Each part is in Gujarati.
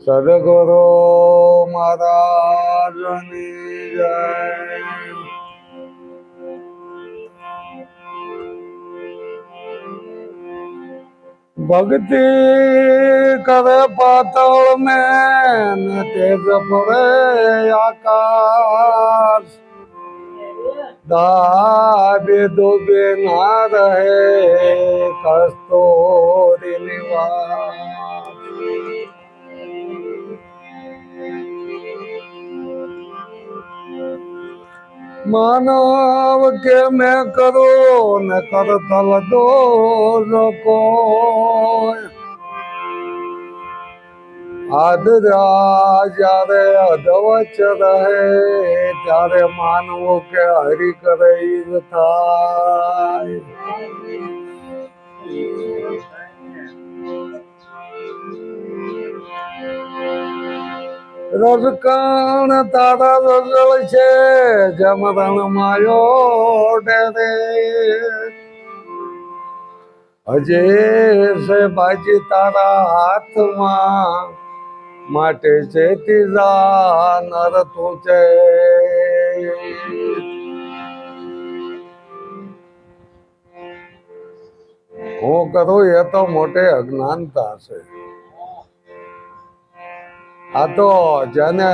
સદગુરુ મહારાજની જય. ભક્તિ કરે પાતળ મેં તેજ પડે આકાશ. દાબે દુબે ના રહે, કસ્તોરી નિવાસ. માનવ કે મેં કરો ને કરતલ દોષ કોઈ. આદરા જ્યારે અધવચ રહે, ત્યારે માનવો કે હરિ કરે થાય. રસકણ તારા રસળ છે. જમ રણ માયો ડરે હજે છે બાજી તારા હાથમાં, માટે છે તીજા નર તું છે હું કરું એ તો મોટે અજ્ઞાનતા છે. આ તો જેને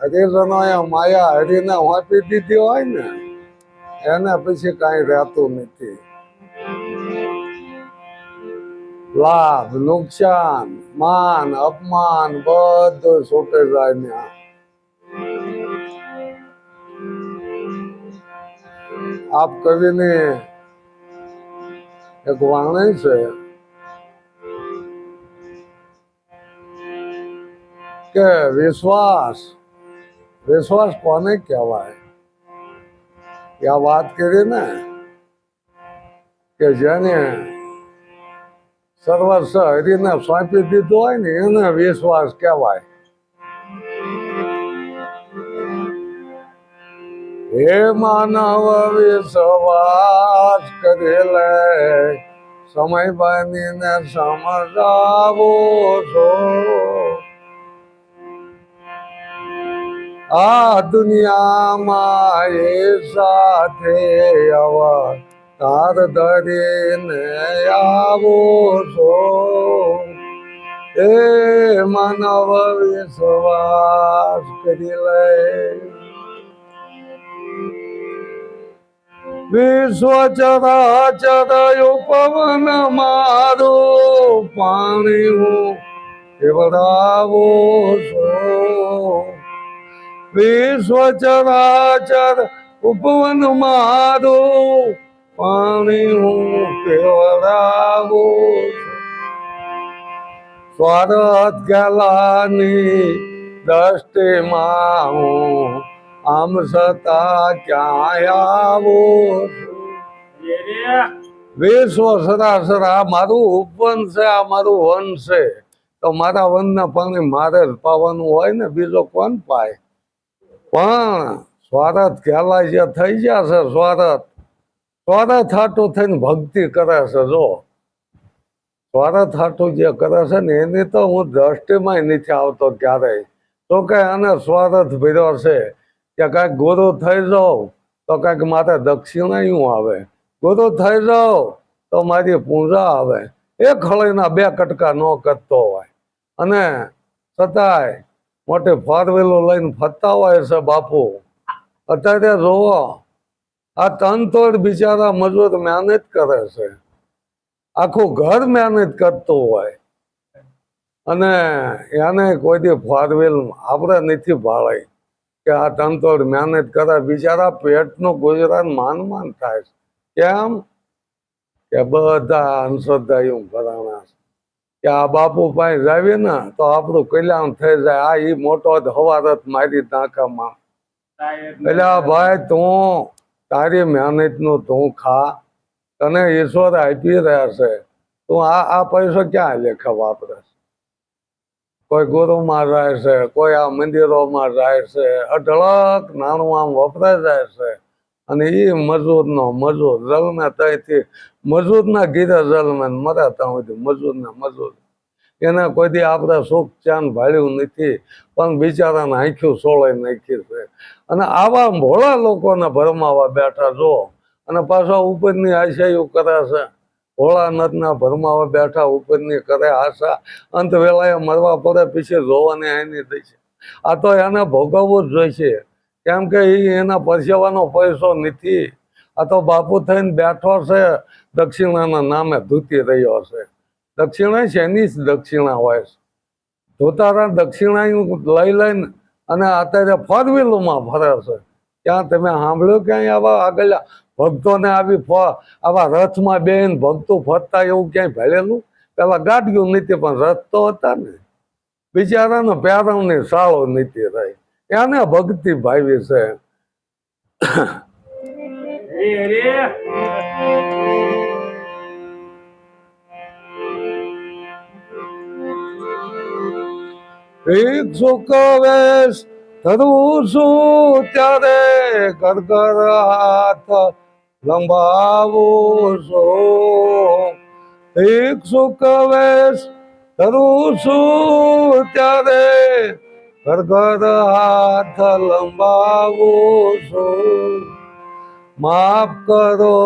હરિજનો એ માયા હરીને વાપી દીધી હોય ને, એને પછી કઈ રહેતું નથી. લાભ, નુકસાન, માન, અપમાન બધું છૂટે જાય ને આપ કવિની એક વાણી છે કે વિશ્વાસ? વિશ્વાસ કોને કહેવાય? કે આ વાત કરી ને કે જેને સર્વસ્વ હરીને સોંપી દીધું હોય ને, એને વિશ્વાસ કહેવાય. હે માનવ વિશ્વાસ કરી લે સમય બનીને સમજાવો છો. આ દુનિયામાં એ સાથે અવર તાર ધરીને આવો છો. એ માનવ વિશ્વાસ કરી લે. વિશ્વ ચરાચર પવન મારો પાણી હું કેવડાવો છો? વિશ્વ ચરાચર ઉપવન મારું પાણી હું પીવડાવું સ્વરત ગલાની દ્રષ્ટિમાં હું આમ છતાં ક્યાંય આવું વિશ્વ સરાસર મારું ઉપવન છે, આ મારું વન છે. તો મારા વનના પાણી મારે જ પાવાનું હોય ને, બીજો કોણ પાય? પણ સ્વાર્થ કહેલાય છે, થઈ ગયા છે સ્વાર્થ સ્વાર્થ હાટું થઈને ભક્તિ કરે છે, જો. સ્વાર્થ હાટું જે કરે છે ને, એની તો હું દ્રષ્ટિમાં નથી આવતો ક્યારેય. તો કે આને સ્વાર્થ ભર્યો છે. કે કાંઈક ગુરુ થઈ જાઉં, તો કાંઈક મારે દક્ષિણાયું આવે. ગુરુ થઈ જાઉં, તો મારી પૂજા આવે. એ ખળીના બે કટકા ન કરતો હોય. અને છતાંય મોટી ફોર લઈને ફરતા હોય બાપુ. અત્યારે જોવો, આ તન તોડ બિચારા મજૂર મહેનત કરે છે. આખું ઘર મહેનત કરતું હોય. અને એને કોઈ દી ફોર આપણે નથી ભાળાય કે આ તનતોડ મહેનત કરે. બિચારા પેટનું ગુજરાન માન માન થાય છે. કેમ? કે બધા અંશોદાયું ભરાણા છે. કે આ બાપુ પાસે જાવીએ ને, તો આપણું કલ્યાણ થઈ જાય. આ એ મોટો જ હવારત મારી નાકામાં એટલે ભાઈ તું, તારી મહેનતનું તું ખા. તને ઈશ્વર આપી રહ્યા છે. તું આ આ પૈસો ક્યાં લેખા વાપરે છે? કોઈ ગુરુમાં જાય છે, કોઈ આ મંદિરોમાં જાય છે. અઢળક નાણું આમ વપરાય જાય છે. અને એ મજૂરનો મજૂર જલમે ત્યાંથી મજૂરના ઘીરે જલમે મરા ત્યાં સુધી મજૂરને મજૂર એને કોઈ દી આપણે સુખ ચાન ભાળ્યું નથી, પણ બિચારાને આંખ્યું સોળાઈ નાખ્યું છે. અને આવા ભોળા લોકોને ભરમાવા બેઠા જો, અને પાછા ઉપરની આશાયું કરે છે. નદના ભરમાવા બેઠા ઉપરની કરે આશા, અંત વેલાએ મરવા પડે, પછી જોવાની આની થઈ છે. આ તો એને ભોગવવું જ જોઈશે. કેમ કે એ એના પરસેવાનો પૈસો નથી. આ તો બાપુ થઈને બેઠો છે, દક્ષિણાના નામે ધૂતી રહ્યો છે. દક્ષિણા જ દક્ષિણા હોય છે? ધોતારા દક્ષિણા લઈ લઈને અને અત્યારે ફોર વ્હીલમાં ફરે છે. ત્યાં તમે સાંભળ્યું ક્યાંય આવા આગળ ભક્તોને આવી ફ, આવા રથમાં બેન ભક્તો ફરતા એવું ક્યાંય ભરેલું? પેલા ગાડીઓ નથી પણ રથ તો હતા ને. બિચારાનો પ્યારવની શાળો નીતિ રહી. એને ભક્તિ ભાવી છે હરે હરે એક સુખ વેશ ધરું છું ત્યારે કર કર હાથ લંબાવું છું. સુખ વેશ ધરું છું ત્યારે કર ઘર હાથ લંબાવો છો માફ કરો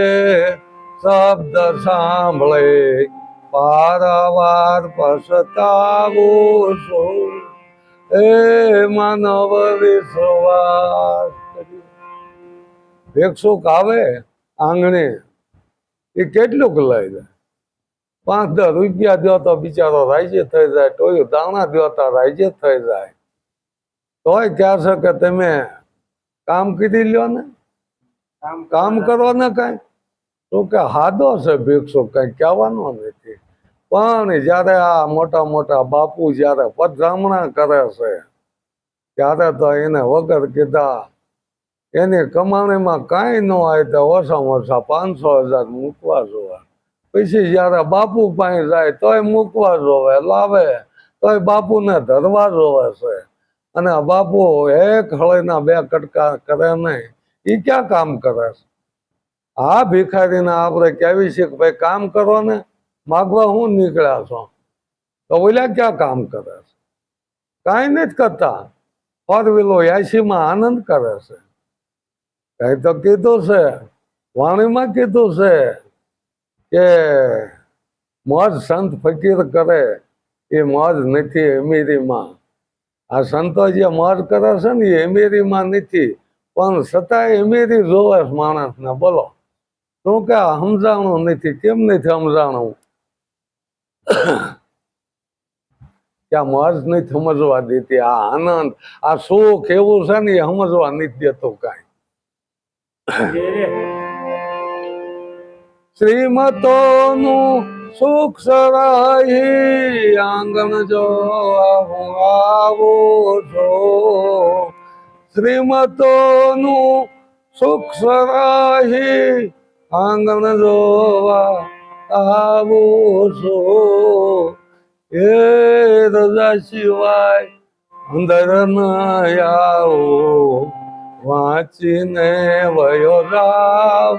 એ શબ્દ સાંભળે, પારવાર પસતાવો છો એ માનવ વિશ્વાસ ભિક્ષુક આવે આંગણે, એ કેટલુંક લઈ જાય પાંચ દસ રૂપિયા દો તો બિચારો રાજ્ય થઈ જાય ટોયું દાણા દો તો રાજ્ય થઈ જાય. તોય ક્યાં છે કે તમે કામ કરી લ્યો ને. કામ કરો ને. કઈ. તો કે હાદો છે ભિક્ષુ કઈ કહેવાનો નથી. પણ જ્યારે આ મોટા મોટા બાપુ જ્યારે પધરામણા કરે છે ત્યારે તો એને વગર કીધા એની કમાણીમાં કાંઈ ન આવે તો ઓછામાં ઓછા પાંચસો હજાર મૂકવા જોવે પછી જયારે બાપુ પાસે જાય તોય મૂકવા જોવે, લાવે, તોય બાપુને ધરવા જોવે છે. અને બાપુ એક હળીના બે કટકા કરે નહીં એ ક્યાં કામ કરે છે? આ ભિખારીને આપણે કહેવી છે કે ભાઈ કામ કરો ને, માગવા હું નીકળ્યા છો? તો ઓલા ક્યાં કામ કરે છે? કાંઈ નથી કરતા. ફોર વ્હીલો એસીમાં આનંદ કરે છે. કઈ તો કીધું છે, વાણીમાં કીધું છે. કે મોજ સંત ફકીર કરે, એ મોજ નથી અમીરીમાં. આ સંતો જે મોજ કરે છે ને, એ અમીરીમાં નથી. પણ છતાંય અમીરી જોવે માણસને, બોલો. શું કે સમજાણું નથી? કેમ નથી સમજાણું? ત્યાં મોજ નથી સમજવા દેતી, આ આનંદ, આ સુખ એવું છે ને, એ સમજવા નથી દેતો કાંઈ. શ્રીમતોનું સુખ સરાહી આંગણ જો આવું છું. શ્રીમતોનું સુખ સરાહી આંગણ જોવા આવો છો. એ રજા સિવાય અંદર આવો. વાંચીને વયો રાવ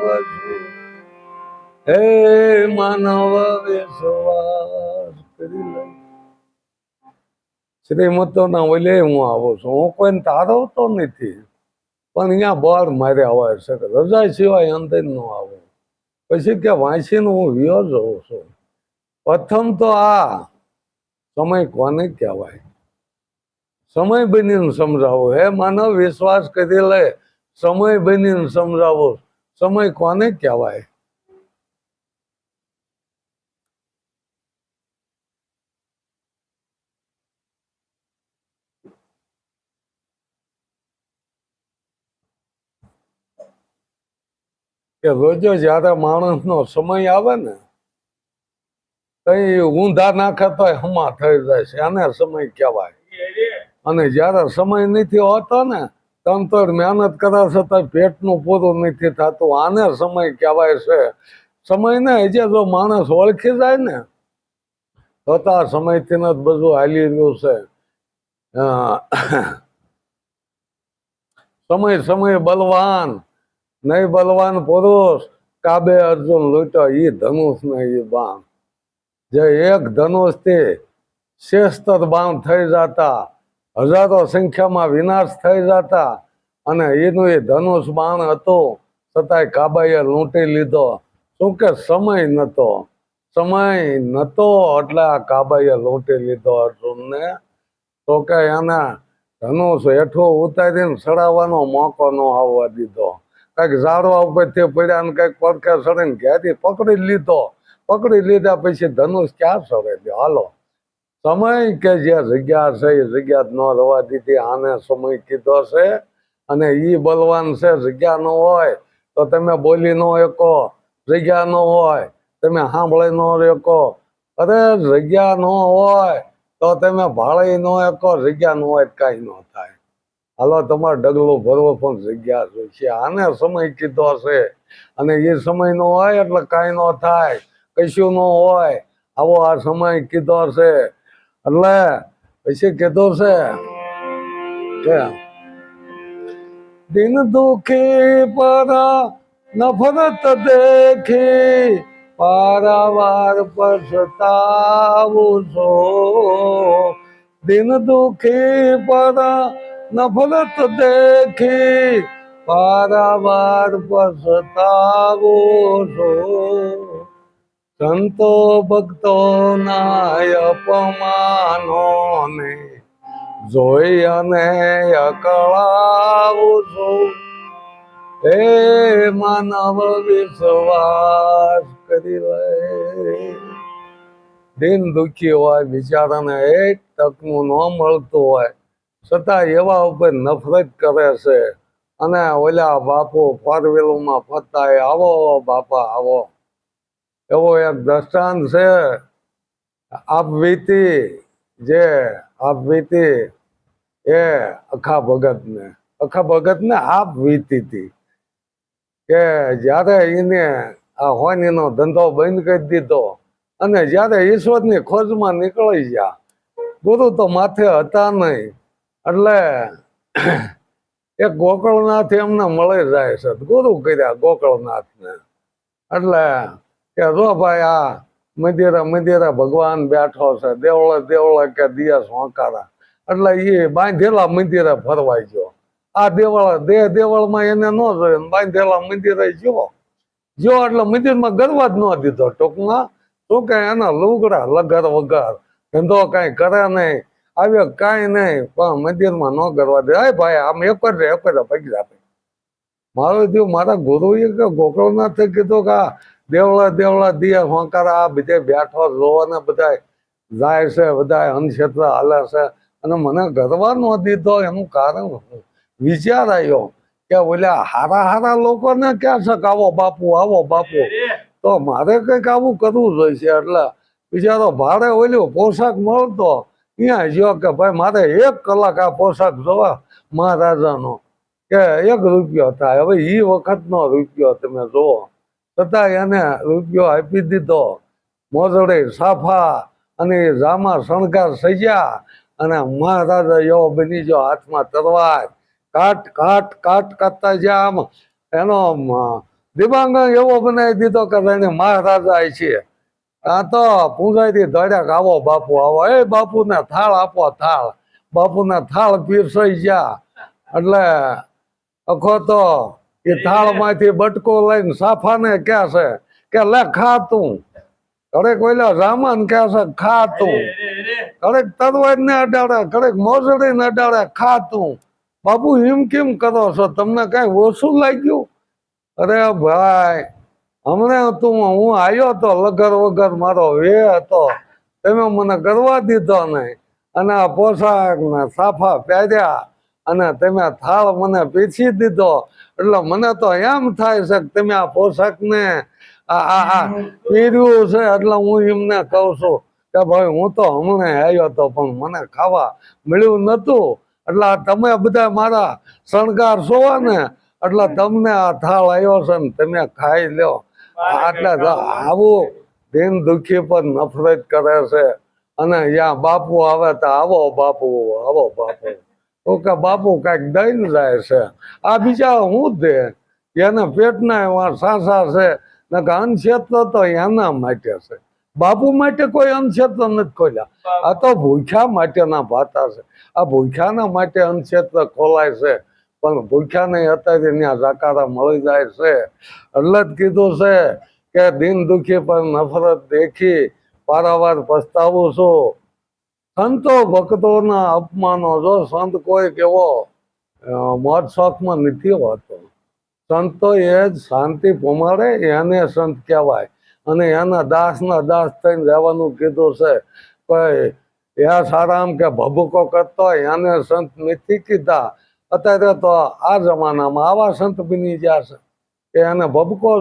હે માનવ વિશ્વાસ કરી લે. શ્રીમતોના ઓલે હું આવું છું. હું કોઈને તારવતો નથી. પણ અહીંયા બળ માર્યા હોય છે રજા સિવાય અંતે ન આવું. પછી કે વાંચીને હું વિયો જઉં છું. પ્રથમ તો આ સમય કોને કહેવાય? સમય બનીને સમજાવો. હે માનવ, વિશ્વાસ કરી લે. સમય બનીને સમજાવો. સમય કોને કહેવાય? કે રોજો જ્યારે માણસનો સમય આવે ને કઈ ઊંધા નાખે તો હમા થઈ જાય છે, આને સમય કહેવાય. અને જ્યારે સમય નથી હોતો ને તંતર મહેનત કરે તો પેટનું પૂરું નથી થતું, આને સમય કહેવાય છે. સમયને હજી જો માણસ ઓળખી જાય ને, તો તો આ સમયથી જ બધું હાલી રહ્યું છે. સમય સમય બલવાન. નહીં બલવાન પુરુષ, કાબે અર્જુન લૂંટો એ ધનુષ ને એ બાણ. જે એક ધનુષથી શેસ્તર બાણ થઈ જતા, હજારો સંખ્યામાં વિનાશ થઈ જતા અને એનું એ ધનુષ બાણ હતું, છતાંય કાબાઈએ લૂંટી લીધો. શું કે સમય નતો? સમય નતો એટલે આ કાબાઈએ લૂંટી લીધો અર્જુનને. તો કે એના ધનુષ હેઠું ઉતારીને ચડાવવાનો મોકો ન આવવા દીધો. કંઈક ઝાડવા ઉપરથી પડ્યા ને કંઈક પડકે ચડીને ક્યાંથી પકડી લીધો. પકડી લીધા પછી ધનુષ ક્યાં સડે છે હાલો. સમય કે જે જગ્યા છે, એ જગ્યા ન રવા દીધી. આને સમય કીધો છે અને ઈ બલવાન છે, જગ્યા ન હોય તો તમે બોલી ન શકો. જગ્યા ન હોય, તમે સાંભળી ન શકો. અરે જગ્યા ન હોય તો તમે ભાળી ન શકો. જગ્યા ન હોય કાંઈ ન થાય. હાલો તમારે ડગલું ભરવો પણ જગ્યા જોઈશે આને સમય કીધો છે અને એ સમય નો હોય એટલે કાંઈ ન થાય, કશું ન હોય. આવો આ સમય કીધો છે એટલે પછી કીધો છે કે, દિન દુખી પર નફરત દેખી, પારાવાર પછતાવું છો. દિન દુખી પર નફરત દેખી પારાવાર પસતાવો છો. સંતો ભક્તો ના અપમાનો ને જોઈ અને અકળાવું છું. હે માનવ વિશ્વાસ કરી લે. દિન દુખી હોય, બિચારાને એક તકનું ન મળતું હોય. છતાં એવા ઉપર નફરત કરે છે. અને ઓલા બાપુ ફોરવ્હીલમાં ફરતા હોય, આવો બાપા આવો. એવો એક દ્રષ્ટાંત છે. આપવીતી જે આપવીતી એ અખા ભગતને અખા ભગતને આપ વીતી હતી કે જ્યારે એને આ હોનીનો ધંધો બંધ કરી દીધો અને જ્યારે ઈશ્વરની ખોજમાં નીકળી ગયા ગુરુ તો માથે હતા નહીં. એટલે એ ગોકળનાથ એમને મળી જાય સદગુરુ ગુરુ કર્યા ગોકળનાથને. એટલે કે જો ભાઈ આ મંદિરે મંદિરે ભગવાન બેઠો છે, દેવળે દેવળે કે દિયા સોંકારા એટલે એ બાંધેલા મંદિરે ફરવાઈ ગયો. આ દેવળ દેહ દેવળમાં એને ન જોયો બાંધેલા મંદિરે ગયો. જો એટલે મંદિરમાં ગરવા જ ન દીધો ટૂંકમાં. શું કે એના લુગડા લગર વગર. ધંધો કઈ કરે નહીં. આવ્યો, કાંઈ નહીં, પણ મંદિરમાં ન કરવા દે. હાય ભાઈ, આમ એક જ રે એક જ પગી આપે. મારો થયું મારા ગુરુએ કે ગોકળનાથે કીધું કે દેવળા દેવળા, દિયા, હોંકાર, આ બીજે બેઠો જોવાને બધા જાય છે બધા અનક્ષેત્ર હાલે છે. અને મને ગરવા ન દીધો, એનું કારણ વિચાર આવ્યો કે બોલ્યા હારા હારા લોકોને ક્યાં છે કે આવો બાપુ આવો બાપુ. તો મારે કંઈક આવું કરવું જોઈશે એટલે બિચારો ભાડે ઓલ્યો પોશાક મળતો ત્યાં જો કે ભાઈ મારે એક કલાક આ પોશાક જોવા મહારાજાનો કે એક રૂપિયો થાય. હવે એ વખતનો રૂપિયો તમે જુઓ. છતાં એને રૂપિયો આપી દીધો. મોજડે સાફા અને જામા શણગાર સજ્યા અને મહારાજા એવો બની જો હાથમાં તરવાર કાટ કાટ કાટ કાટતા જ્યાં આમ એનો મ, એવો બનાવી દીધો કે એને મહારાજા છે. આ તો પૂંજાઈથી દોડ્યા કે આવો બાપુ આવો. એ બાપુને થાળ આપો થાળ. બાપુને થાળ પીરસાઈ ગયા. એટલે અખો તો એ થાળમાંથી બટકો લઈને સાફાને ક્યાં છે? કે લે ખા તું કડેક ઓલા રામન કહે છે? ખા તું કડેક તરવાજ ને અડાડે કડેક મોજડી ને અડાડે ખા તું બાપુ હિમ કેમ કરો છો? તમને કઈ ઓછું લાગ્યું? અરે ભાઈ હમણાં તું હું આવ્યો તો લગર વગર મારો વે હતો. તમે મને કરવા દીધો નહીં. અને આ પોશાક ને સાફા પહેર્યા અને તમે થાળ મને પીછી દીધો. એટલે મને તો એમ થાય છે તમે આ પોશાકને આ પીર્યું છે એટલે હું એમને કહું છું કે ભાઈ હું તો હમણાં આવ્યો તો પણ મને ખાવા મળ્યું નતું એટલે તમે બધા મારા શણગાર છો ને, એટલે તમને આ થાળ આવ્યો છે ને તમે ખાઈ લ્યો. એટલે આવું દિન દુખી પર નફરત કરે છે અને જ્યાં બાપુ આવે તો આવો બાપુ આવો બાપુ. તો કે બાપુ કાંઈક દઈને જાય છે. આ બીજા હું દે? એને પેટના એવા સાસા છે. ને કે અનક્ષેત્ર તો એના માટે છે. બાપુ માટે કોઈ અનક્ષેત્ર નથી ખોલ્યા. આ તો ભૂખ્યા માટેના ભાતા છે. આ ભૂખ્યાના માટે અનક્ષેત્ર ખોલાય છે. પણ ભૂખ્યા નહીં અત્યારે ત્યાં જાકારા મળી જાય છે. એટલે જ કીધું છે કે દિન દુખી પર નફરત દેખી પારાવાર પસ્તાવું છું. સંતો ભક્તોના અપમાનો જો સંત કોઈ કેવો મોત શોખમાં નથી હોતો. સંતો એ જ શાંતિ પમાડે એને સંત કહેવાય. અને એના દાસના દાસ થઈને રહેવાનું કીધું છે. કોઈ એ સારામ કે ભભૂકો કરતો એને સંત નથી કીધા. અત્યારે તો આ જમાનામાં આવા સંત બની ગયા છે કે એને ભભકો